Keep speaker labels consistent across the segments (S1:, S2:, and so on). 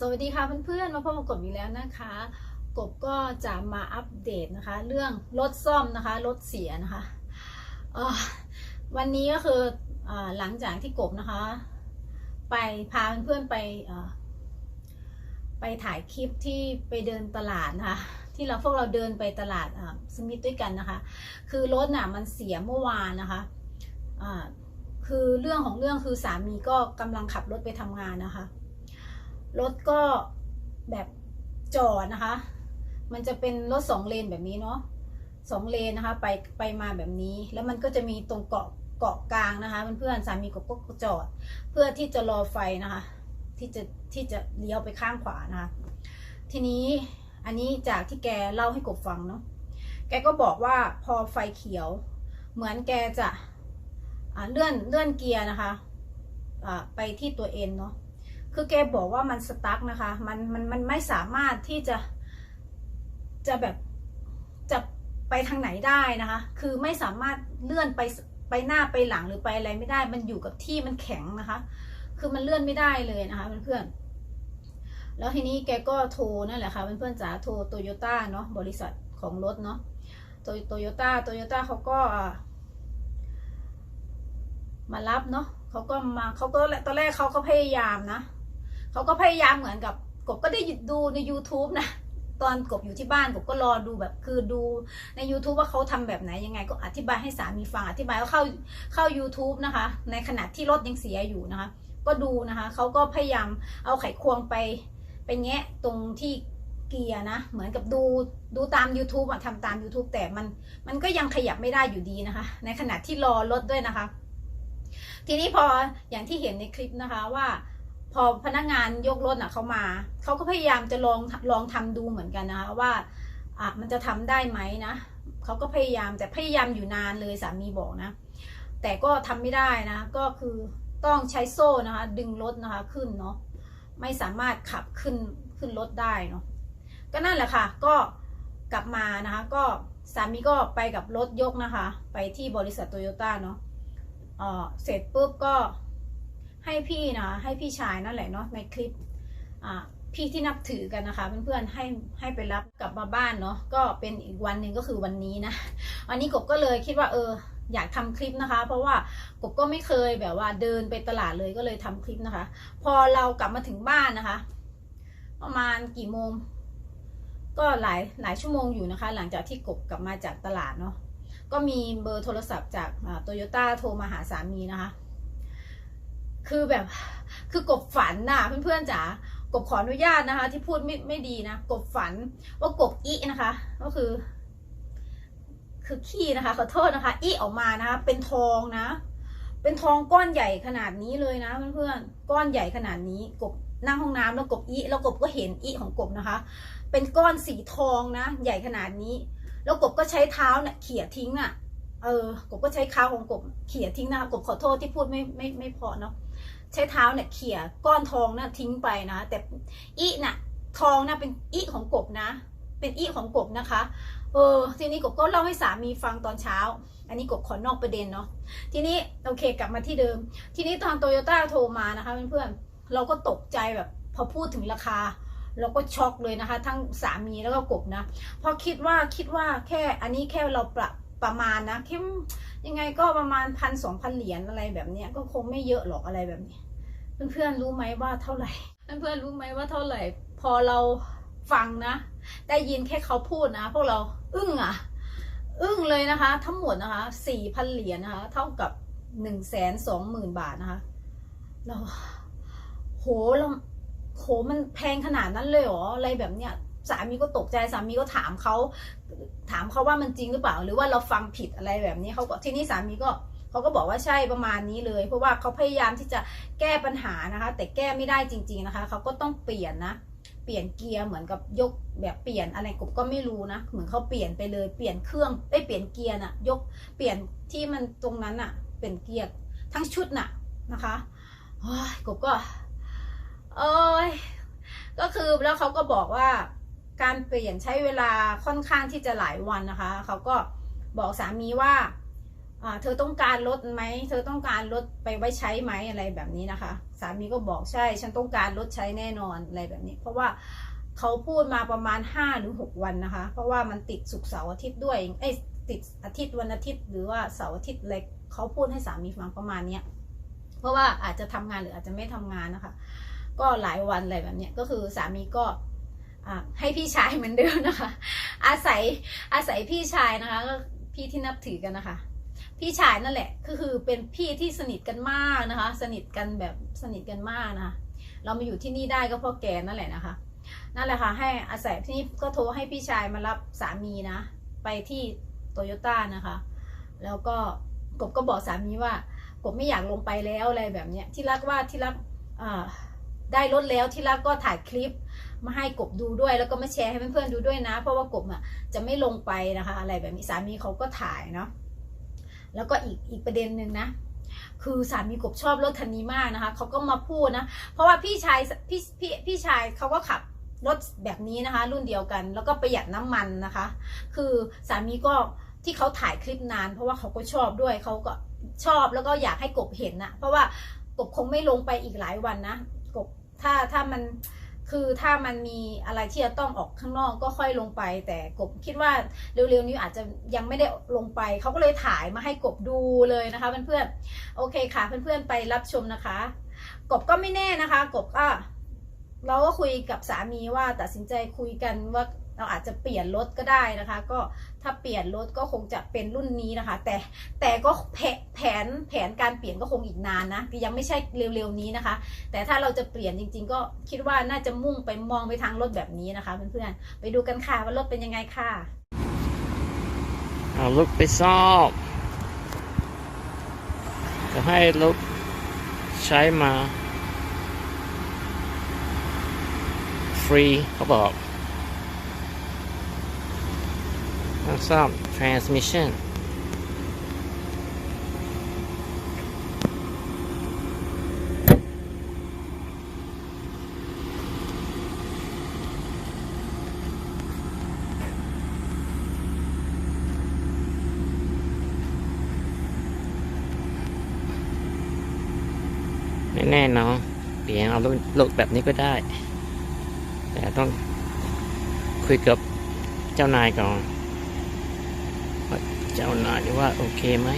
S1: สวัสดีค่ะเพื่อนๆมาพบกับกบอีกแล้วนะคะ กบก็จะมาอัปเดตนะคะ เรื่องรถซ่อมนะคะรถเสียนะคะวันนี้ก็คืออหลังจากที่กบนะคะ ไปพาเพื่อนๆไปไปถ่ายคลิปที่ไปเดินตลาดนะคะที่เราพวกเราเดินไปตลาดสมิธด้วยกันนะคะ คือรถน่ะมันเสียเมื่อวานนะคะอ่าคือเรื่องของเรื่องคือสามีก็กำลังขับรถไปทำงานนะคะ รถก็แบบจอดนะคะ มันจะเป็นรถสองเลนแบบนี้เนาะสองเลนนะคะ ไปไปมาแบบนี้ แล้วมันก็จะมีตรงเกาะเกาะกลางนะคะเพื่อนๆสามีก็ก็จอด เพื่อที่จะรอไฟนะคะ ที่จะที่จะเลี้ยวไปข้างขวานะคะ ทีนี้อันนี้จากที่แกเล่าให้กบฟังเนาะแกก็บอกว่าพอไฟเขียว เหมือนแกจะเลื่อนเลื่อนเกียร์นะคะอ่าไปที่ตัวเอ็นเนาะ คือแกบอกว่ามันสตั๊กนะคะ มันมันมันไม่สามารถที่จะจะแบบจะไปทางไหนได้นะคะ คือไม่สามารถเลื่อนไปไปหน้าไปหลังหรือไปอะไรไม่ได้ มันอยู่กับที่มันแข็งนะคะ คือมันเลื่อนไม่ได้เลยนะคะเพื่อนๆ แล้วทีนี้แกก็โทรนั่นแหละค่ะเพื่อนๆจ๋าโทรโตโยต้าเนาะบริษัทของรถเนาะโตโตโยต้าโตโยต้าเขาก็มารับเนาะเขาก็มาเขาก็ตอนแรกเขาก็พยายามนะ เขาก็พยายามเหมือนกับกบก็ได้ดูใน YouTube นะตอนกบอยู่ที่บ้านกบก็รอดูแบบคือดูใน YouTube ว่าเขาทำแบบไหนยังไง ก็อธิบายให้สามีฟังอธิบายว่าเข้าเข้า YouTube นะคะ ในขณะที่รถยังเสียอยู่นะคะ ก็ดูนะคะเขาก็พยายามเอาไขควงไปไปแงะตรงที่เกียร์นะ เหมือนกับดูดูตาม YouTube อะทำตาม YouTube แต่มันมันก็ยังขยับไม่ได้อยู่ดีนะคะ ในขณะที่รอรถด้วยนะคะ ทีนี้พออย่างที่เห็นในคลิปนะคะว่า พอพนักงานยกรถอะเขามา เขาก็พยายามจะลองลองทำดูเหมือนกันนะคะว่าอะมันจะทำได้ไหมนะเขาก็พยายามแต่พยายามอยู่นานเลยสามีบอกนะ แต่ก็ทำไม่ได้นะ ก็คือต้องใช้โซ่นะคะ ดึงรถนะคะขึ้นเนาะไม่สามารถขับขึ้นขึ้นรถได้เนาะก็นั่นแหละค่ะ ก็กลับมานะคะ ก็สามีก็ไปกับรถยกนะคะ ไปที่บริษัทโตโยต้าเนาะเเสร็จปุ๊บก็ ให้พี่นะให้พี่ชายนั่นแหละเนาะในคลิปอ่าพี่ที่นับถือกันนะคะเพื่อนๆให้ให้ไปรับกลับมาบ้านเนาะก็เป็นอีกวันหนึ่งก็คือวันนี้นะวันนี้กบก็เลยคิดว่าเอออยากทำคลิปนะคะ เพราะว่ากบก็ไม่เคยแบบว่าเดินไปตลาดเลยก็เลยทำคลิปนะคะ พอเรากลับมาถึงบ้านนะคะ ประมาณกี่โมง ก็หลายหลายชั่วโมงอยู่นะคะ หลังจากที่กบกลับมาจากตลาดเนาะก็มีเบอร์โทรศัพท์จากโตโยต้าโทรมาหาสามีนะคะ คือแบบคือกบฝันน่ะเพื่อนๆจ๋ากบขออนุญาตนะคะ ที่พูดไม่ไม่ดีนะกบฝันว่ากบอีนะคะ ก็คือ คือขี้นะคะขอโทษนะคะ อีออกมานะคะ เป็นทองนะ เป็นทองก้อนใหญ่ขนาดนี้เลยนะเพื่อนๆก้อนใหญ่ขนาดนี้กบนั่งห้องน้ำแล้วกบอีแล้วกบก็เห็นอีของกบนะคะ เป็นก้อนสีทองนะ ใหญ่ขนาดนี้ แล้วกบก็ใช้เท้าเนี่ยเขี่ยทิ้งอะเออกบก็ใช้เท้าของกบเขี่ยทิ้งนะคะกบขอโทษที่พูดไม่ไม่ไม่พอเนาะ ใช้เท้าเนี่ยเขี่ยก้อนทองนะทิ้งไปนะ แต่อีน่ะทองนะเป็นอีของกบนะ เป็นอีของกบนะคะ เออทีนี้กบก็เล่าให้สามีฟังตอนเช้า อันนี้กบขอนอกประเด็นเนาะทีนี้โอเคกลับมาที่เดิม ทีนี้ตอนโตโยต้าโทรมานะคะเพื่อนๆเราก็ตกใจแบบพอพูดถึงราคาเราก็ช็อกเลยนะคะ ทั้งสามีแล้วก็กบนะพราะคิดว่าคิดว่าแค่อันนี้แค่เราประ ประมาณนะคิดยังไงก็ประมาณพันสองพันเหรียญอะไรแบบเนี้ยก็คงไม่เยอะหรอกอะไรแบบนี้เพื่อนๆรู้ไหมว่าเท่าไหร่ เพื่อนๆรู้ไหมว่าเท่าไหร่ พอเราฟังนะ ได้ยินแค่เขาพูดนะ พวกเราอึ้งอะ อึ้งเลยนะคะ ทั้งหมดนะคะสี่พันเหรียญนะคะ เท่ากับหนึ่งแสนสองหมื่นบาทนะคะเราโหเราโหมันแพงขนาดนั้นเลยเหรออะไรแบบเนี้ย สามีก็ตกใจสามีก็ถามเขาถามเขาว่ามันจริงหรือเปล่า หรือว่าเราฟังผิดอะไรแบบนี้เขาก็ที่นี่สามีก็เขาก็บอกว่าใช่ประมาณนี้เลย เพราะว่าเขาพยายามที่จะแก้ปัญหานะคะ แต่แก้ไม่ได้จริง ๆนะคะเขาก็ต้องเปลี่ยนนะเปลี่ยนเกียร์เหมือนกับยกแบบเปลี่ยนอะไรกบก็ไม่รู้นะเหมือนเขาเปลี่ยนไปเลยเปลี่ยนเครื่องไอ้เปลี่ยนเกียร์น่ะยกเปลี่ยนที่มันตรงนั้นน่ะ เป็นเกียร์ทั้งชุดน่ะนะคะโอ้ยกบก็เอ้ยก็คือแล้วเขาก็บอกว่า การเปลี่ยนใช้เวลาค่อนข้างที่จะหลายวันนะคะ เขาก็บอกสามีว่าเธอต้องการรถไหม เธอต้องการรถไปไว้ใช้ไหมอะไรแบบนี้นะคะ สามีก็บอกใช่ ฉันต้องการรถใช้แน่นอนอะไรแบบนี้ เพราะว่าเขาพูดมาประมาณห้าหรือหกวันนะคะ เพราะว่ามันติดศุกเสาร์อาทิตย์ด้วย เอ้ยติดอาทิตย์วันอาทิตย์หรือว่าเสาร์อาทิตย์อะไรเขาพูดให้สามีฟังประมาณเนี้ย เพราะว่าอาจจะทำงานหรืออาจจะไม่ทำงานนะคะ ก็หลายวันอะไรแบบเนี้ยก็คือสามีก็ ให้พี่ชายเหมือนเดิมนะคะ อาศัยอาศัยพี่ชายนะคะก็พี่ที่นับถือกันนะคะ พี่ชายนั่นแหละก็คือเป็นพี่ที่สนิทกันมากนะคะ สนิทกันแบบสนิทกันมากนะคะเรามาอยู่ที่นี่ได้ก็เพราะแกนั่นแหละนะคะ นั่นแหละค่ะ ให้อาศัยที่ก็โทรให้พี่ชายมารับสามีนะ ไปที่โตโยต้านะคะ แล้วก็กบก็บอกสามีว่ากบไม่อยากลงไปแล้วอะไรแบบเนี้ยที่รักว่าที่รักอ่า ได้รถแล้วที่รักก็ถ่ายคลิปมาให้กบดูด้วย แล้วก็มาแชร์ให้เพื่อนๆดูด้วยนะ เพราะว่ากบอะจะไม่ลงไปนะคะ อะไรแบบนี้สามีเขาก็ถ่ายเนาะแล้วก็อีกอีกประเด็นหนึ่งนะ คือสามีกบชอบรถคันนี้มากนะคะเขาก็มาพูดนะ เพราะว่าพี่ชายพี่พี่พี่ชายเขาก็ขับรถแบบนี้นะคะ รุ่นเดียวกัน แล้วก็ประหยัดน้ำมันนะคะ คือสามีก็ที่เขาถ่ายคลิปนาน เพราะว่าเขาก็ชอบด้วยเขาก็ชอบแล้วก็อยากให้กบเห็นนะเพราะว่ากบคงไม่ลงไปอีกหลายวันนะ ถ้าถ้ามันคือถ้ามันมีอะไรที่จะต้องออกข้างนอกก็ค่อยลงไป แต่กบคิดว่าเร็วๆนี้อาจจะยังไม่ได้ลงไป เขาก็เลยถ่ายมาให้กบดูเลยนะคะเพื่อนๆโอเคค่ะ เพื่อนๆไปรับชมนะคะ กบก็ไม่แน่นะคะ กบก็เราก็คุยกับสามีว่าตัดสินใจคุยกันว่า เราอาจจะเปลี่ยนรถก็ได้นะคะ ก็ถ้าเปลี่ยนรถก็คงจะเป็นรุ่นนี้นะคะ แต่แต่ก็แผนแผนการเปลี่ยนก็คงอีกนานนะยังไม่ใช่เร็วๆนี้นะคะ แต่ถ้าเราจะเปลี่ยนจริง ๆ ก็คิดว่าน่าจะมุ่งไปมองไปทางรถแบบนี้นะคะเพื่อนๆไปดูกันค่ะว่ารถเป็นยังไงค่ะ
S2: เอารถไปซ่อมจะให้รถใช้มา ฟรีเขาบอก ต้องซ่อม transmission แน่เนาะเปลี่ยนเอารถรถแบบนี้ก็ได้ แต่ต้องคุยกับเจ้านายก่อน เจ้านายว่าโอเคไหม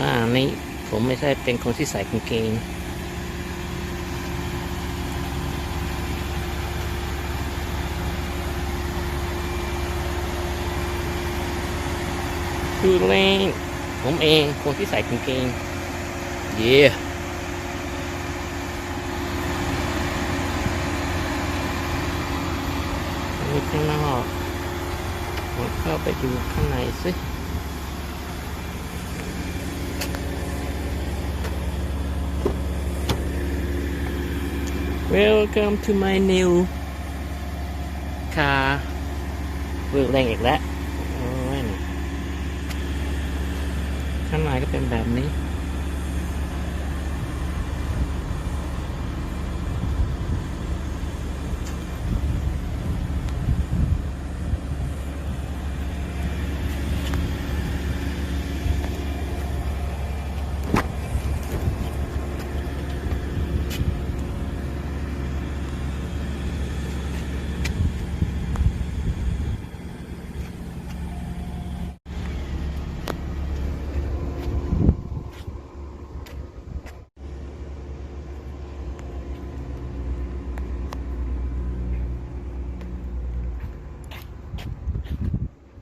S2: อ่านี่ผมไม่ใช่เป็นคนที่ใส่กางเกงคือเล่นผมเองคนที่ใส่กางเกง เย่อันนี้ข้างนอก ผมเข้าไปดูข้างในสิ Welcome to my new car เวิร์กแรงอีกแล้วข้างในก็เป็นแบบนี้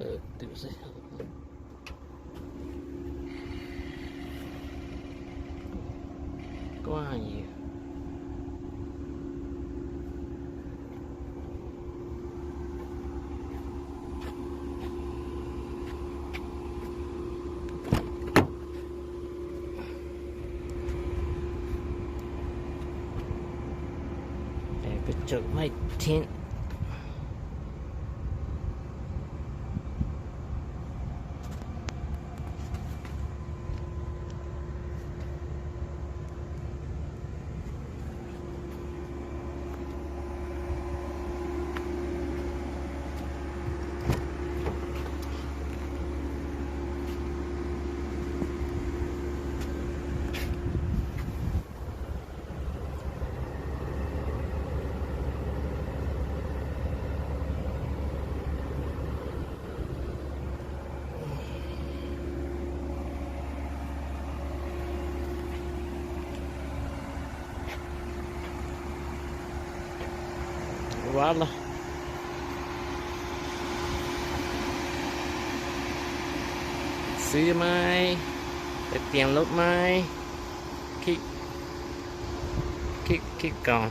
S2: เออดูสิกว้างอยู่ แต่ก guarda xưa mai để tiền lúc mai khi khi khi còn